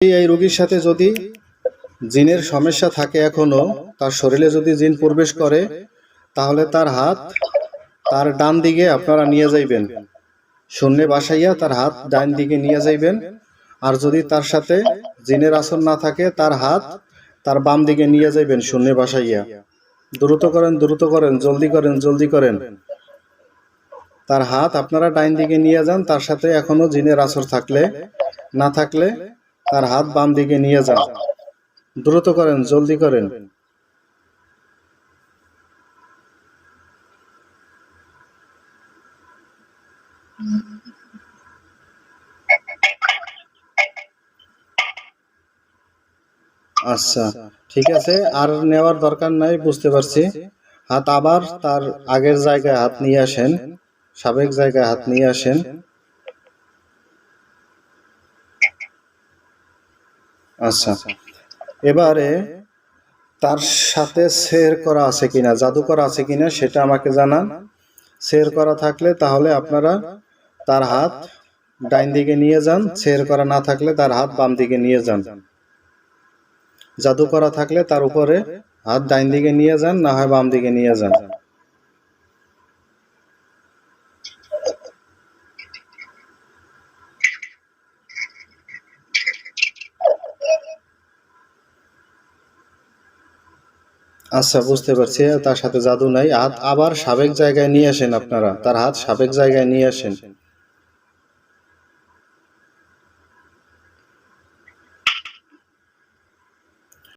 এই রোগীর সাথে যদি জিনের সমস্যা থাকে এখনও, তার শরীরে যদি জিন প্রবেশ করে, তাহলে তার হাত তার ডান দিকে আপনারা নিয়ে যাইবেন। শূন্যে বাসাইয়া তার হাত ডান দিকে নিয়ে যাইবেন। আর যদি তার সাথে জিনের আসর না থাকে, তার হাত তার বাম দিকে নিয়ে যাইবেন শূন্যে বাসাইয়া। দ্রুত করেন দ্রুত করেন, জলদি করেন জলদি করেন। তার হাত আপনারা ডাইন দিকে নিয়ে যান, তার সাথে এখনও জিনের আসর থাকলে, না থাকলে তার হাত বাম দিকে নিয়ে যান। দ্রুত করেন, জলদি করেন। আচ্ছা ঠিক আছে। আর নেওয়ার দরকার নাই, বুঝতে পারছি। হাত আবার তার আগের জায়গায় হাত নিয়ে আসেন, সাবেক জায়গায় হাত নিয়ে আসেন। আচ্ছা। এবারে তার সাথে শেয়ার করা আছে কিনা জাদু করা আছে কিনা সেটা আমাকে জানান। শেয়ার করা থাকলে তাহলে আপনারা তার হাত ডাইন দিকে নিয়ে যান, শেয়ার করা না থাকলে তার হাত বাম দিকে নিয়ে যান। জাদু করা থাকলে তার উপরে হাত ডাইন দিকে নিয়ে যান, না হয় বাম দিকে নিয়ে যান। আচ্ছা বুঝতে পারছি। তার সাথে জাদু নাই। হাত আবার সাবেক জায়গায় নিয়ে আসেন আপনারা। তার হাত সাবেক জায়গায় নিয়ে আসেন।